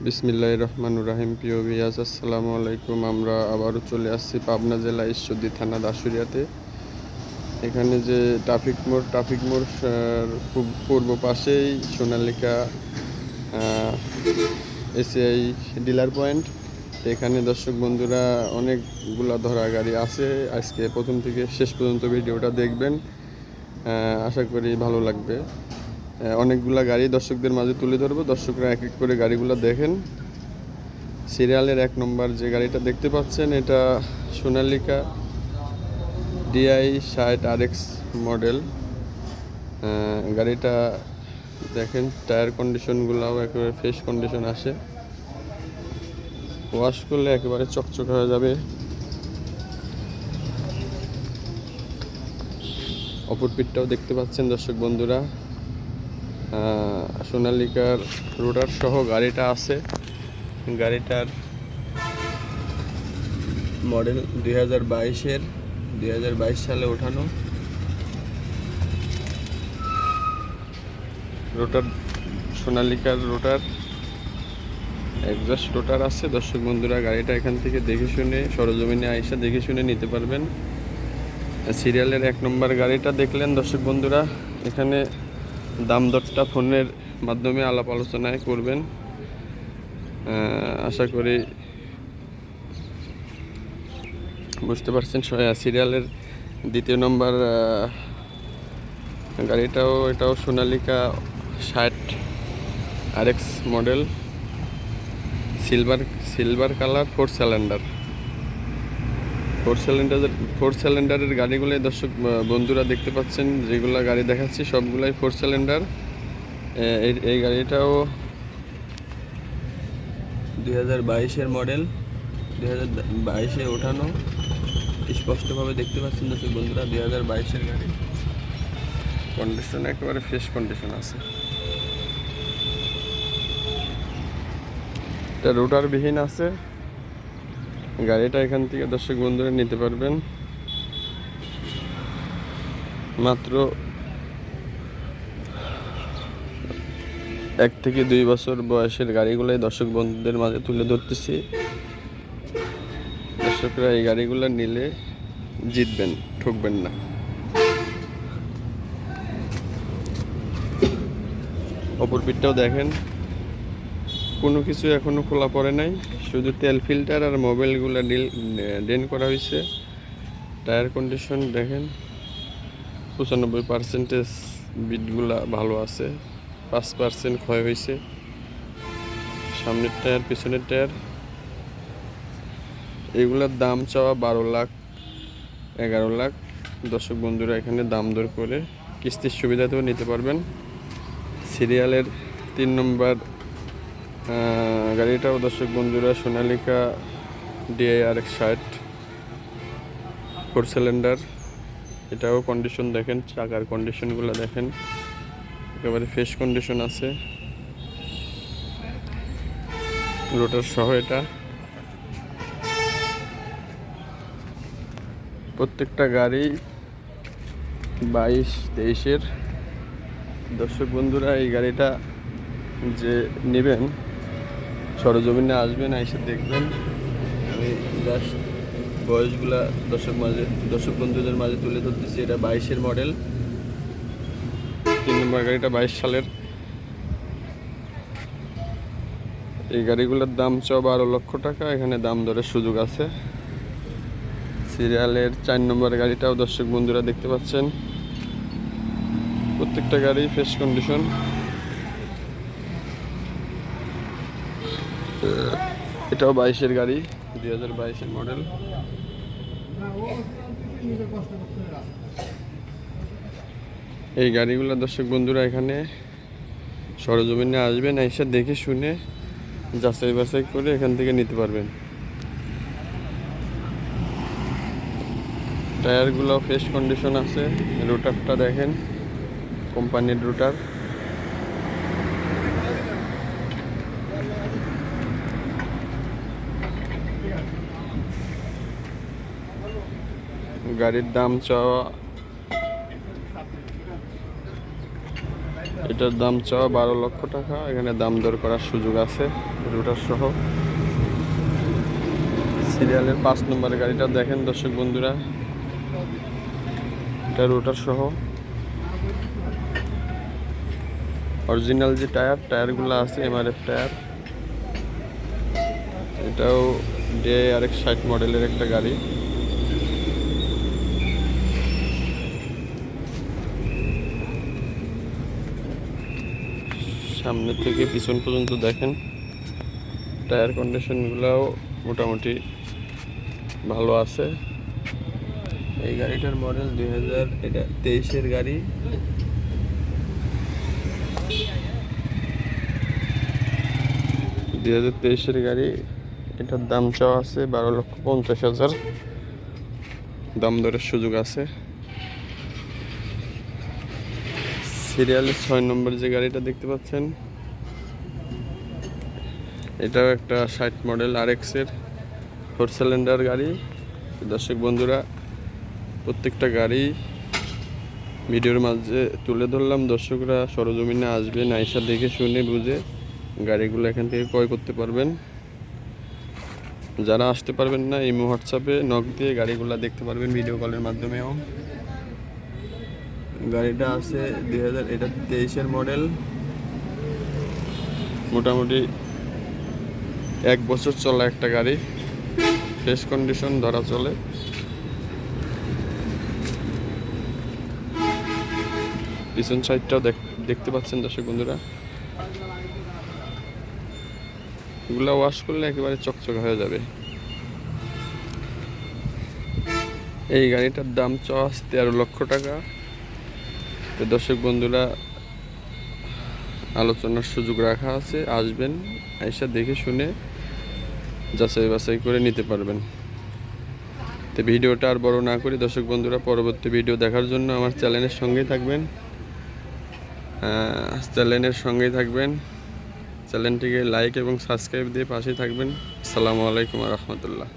বিসমিল্লাহ রহমানুর রাহিম। প্রিয় বিয়াজ আসসালামু আলাইকুম। আমরা আবারও চলে আসছি পাবনা জেলা ঈশ্বরদী থানা দাসুরিয়াতে এখানে যে ট্রাফিক মোড় ট্রাফিক মোড় খুব পূর্ব পাশেই সোনালিকা এসিআই ডিলার পয়েন্ট। তো এখানে দর্শক বন্ধুরা, অনেকগুলা ধরা গাড়ি আছে। আজকে প্রথম থেকে শেষ পর্যন্ত ভিডিওটা দেখবেন। আশা করি ভালো লাগবে। অনেকগুলা গাড়ি দর্শকদের মাঝে তুলে ধরবো। দর্শকরা এক এক করে গাড়িগুলো দেখেন। সিরিয়ালের এক নম্বর যে গাড়িটা দেখতে পাচ্ছেন, এটা সোনালিকা ডিআই ষাট আর এক্স মডেল গাড়িটা দেখেন, টায়ার কন্ডিশনগুলোও একেবারে ফ্রেশ কন্ডিশন আসে। ওয়াশ করলে একেবারে চকচক হয়ে যাবে। অপর পিঠটাও দেখতে পাচ্ছেন দর্শক বন্ধুরা। সোনালিকার রোটার সহ গাড়িটা আছে। গাড়িটার মডেল দুই হাজার বাইশের, দুই হাজার বাইশ সালে ওঠানো। রোটার, সোনালিকার রোটার একজাস্ট রোটার আছে। দর্শক বন্ধুরা, গাড়িটা এখান থেকে দেখে শুনে, সরজমিনে আইসা দেখে শুনে নিতে পারবেন। সিরিয়ালের এক নম্বর গাড়িটা দেখলেন দর্শক বন্ধুরা। এখানে দাম দরটা ফোনের মাধ্যমে আলাপ আলোচনায় করবেন। আশা করি বুঝতে পারছেন সিরিয়ালের দ্বিতীয় নম্বর গাড়িটাও, এটাও সোনালিকা ষাট R X model, silver silver colour four cylinder. Four সিলিন্ডারের ফোর সিলিন্ডারের গাড়িগুলোই দর্শক বন্ধুরা দেখতে পাচ্ছেন, যেগুলো গাড়ি দেখাচ্ছি, সবগুলাই ফোর সিলিন্ডার। এই গাড়িটাও দুই হাজার বাইশের মডেল, দুই হাজার বাইশে ওঠানো। স্পষ্টভাবে দেখতে পাচ্ছেন দর্শক বন্ধুরা, দুই হাজার বাইশের গাড়ি। কন্ডিশন একেবারে ফ্রেশ কন্ডিশন আছে। এটা রোটার বিহীন আছে। গাড়িটা এখান থেকে দর্শক বন্ধুরা নিতে পারবেন। মাত্র এক থেকে দুই বছর বয়সের গাড়িগুলোই দর্শক বন্ধুদের মাঝে তুলে ধরতেছি। দর্শকরা এই গাড়িগুলো নিলে জিতবেন, ঠকবেন না। অপর পিঠটাও দেখেন। কোনো কিছু এখনও খোলা পড়ে নাই। শুধু তেল ফিল্টার আর মোবাইলগুলো ডিল ডেন করা হয়েছে টায়ার কন্ডিশন দেখেন। পঁচানব্বই পার্সেন্টেজ বিটগুলা ভালো আছে। পাঁচ পার্সেন্ট ক্ষয় হয়েছে সামনের টায়ার, পিছনের টায়ার। এগুলোর দাম চাওয়া বারো লাখ, এগারো লাখ। দর্শক বন্ধুরা, এখানে দাম দর করে কিস্তির সুবিধাতেও নিতে পারবেন। সিরিয়ালের তিন নম্বর গাড়িটাও দর্শক বন্ধুরা, সোনালিকা ডিআইআর এক্স ষাট, ফোর সিলিন্ডার। এটাও কন্ডিশন দেখেন, চাকার কন্ডিশনগুলো দেখেন। একেবারে ফ্রেশ কন্ডিশন আছে। রোটার সহ এটা। প্রত্যেকটা গাড়ি বাইশ তেইশের। দর্শক বন্ধুরা, এই গাড়িটা যে নেবেন সরজমিনে আসবেন, এসে দেখবেন। আমি জাস্ট বয়সগুলা দর্শক মাঝে, দর্শক বন্ধুদের মাঝে তুলে ধরতেছি, এটা বাইশের মডেল তিন নম্বর গাড়িটা বাইশ সালের। এই গাড়িগুলোর দাম চ বারো লক্ষ টাকা, এখানে দাম দরের সুযোগ আছে। সিরিয়ালের চার নম্বর গাড়িটাও দর্শক বন্ধুরা দেখতে পাচ্ছেন। প্রত্যেকটা গাড়ি ফ্রেশ কন্ডিশন এটাও বাইশের গাড়ি, দুই হাজার বাইশের মডেল এই গাড়িগুলো দর্শক বন্ধুরা এখানে সরজমিনে আসবেন, এসে দেখে শুনে যাচাই বাছাই করে এখান থেকে নিতে পারবেন। টায়ারগুলো ফ্রেশ কন্ডিশন আছে রোটারটা দেখেন কোম্পানির রোটার গাড়ির দাম চাওয়া, এটার দাম চাওয়া বারো লক্ষ টাকা। এখানে দাম দর করার সুযোগ আছে, রুটার সহ। সিরিয়ালের পাঁচ নম্বর গাড়িটা দেখেন দর্শক বন্ধুরা, এটা রোটার সহ। অরিজিনাল যে টায়ার, টায়ারগুলো আছে, এমআরএফ টায়ার। এটাও ডে আর এক ষাট মডেলের একটা গাড়ি। সামনে থেকে পিছন পর্যন্ত দেখেন, টায়ার কন্ডিশনগুলোও মোটামুটি ভালো আছে। এই গাড়িটার মডেল দুই হাজার, এটা তেইশের গাড়ি। দুই হাজার তেইশের গাড়ি, এটার দাম চাওয়া আছে বারো লক্ষ পঞ্চাশ হাজার। দাম দরের সুযোগ আছে। সিরিয়ালের ছয় নম্বর যে গাড়িটা দেখতে পাচ্ছেন, এটাও একটা ষাট মডেল আর এক্সের ফোর সিলিন্ডার গাড়ি। দর্শক বন্ধুরা, প্রত্যেকটা গাড়ি ভিডিওর মাঝে তুলে ধরলাম। দর্শকরা সরজমিনে আসবেন, আইসা দেখে শুনে বুঝে গাড়িগুলো এখান থেকে ক্রয় করতে পারবেন। যারা আসতে পারবেন না এই হোয়াটসঅ্যাপে নক দিয়ে গাড়িগুলো দেখতে পারবেন ভিডিও কলের মাধ্যমেও। গাড়িটা আছে দুই হাজার এটা তেইশের মডেল। মোটামুটি এক বছর চলা একটা গাড়ি। ফ্রেশ কন্ডিশন, ধরা চলে। পিছন সাইডটাও দেখতে পাচ্ছেন দর্শক বন্ধুরা। এগুলা ওয়াশ করলে একেবারে চকচকে হয়ে যাবে। এই গাড়িটার দাম চাওয়া তেরো লক্ষ টাকা। তো দর্শক বন্ধুরা, আলোচনার সুযোগ রাখা আছে। আসবেন, আইসা দেখে শুনে যাচাই বাছাই করে নিতে পারবেন। তো ভিডিওটা আর বড় না করি দর্শক বন্ধুরা, পরবর্তী ভিডিও দেখার জন্য আমার চ্যানেলের সঙ্গেই থাকবেন। চ্যানেলের সঙ্গেই থাকবেন। চ্যানেলটিকে লাইক এবং সাবস্ক্রাইব দিয়ে পাশে থাকবেন। আসসালামু আলাইকুম রহমতুল্লাহ।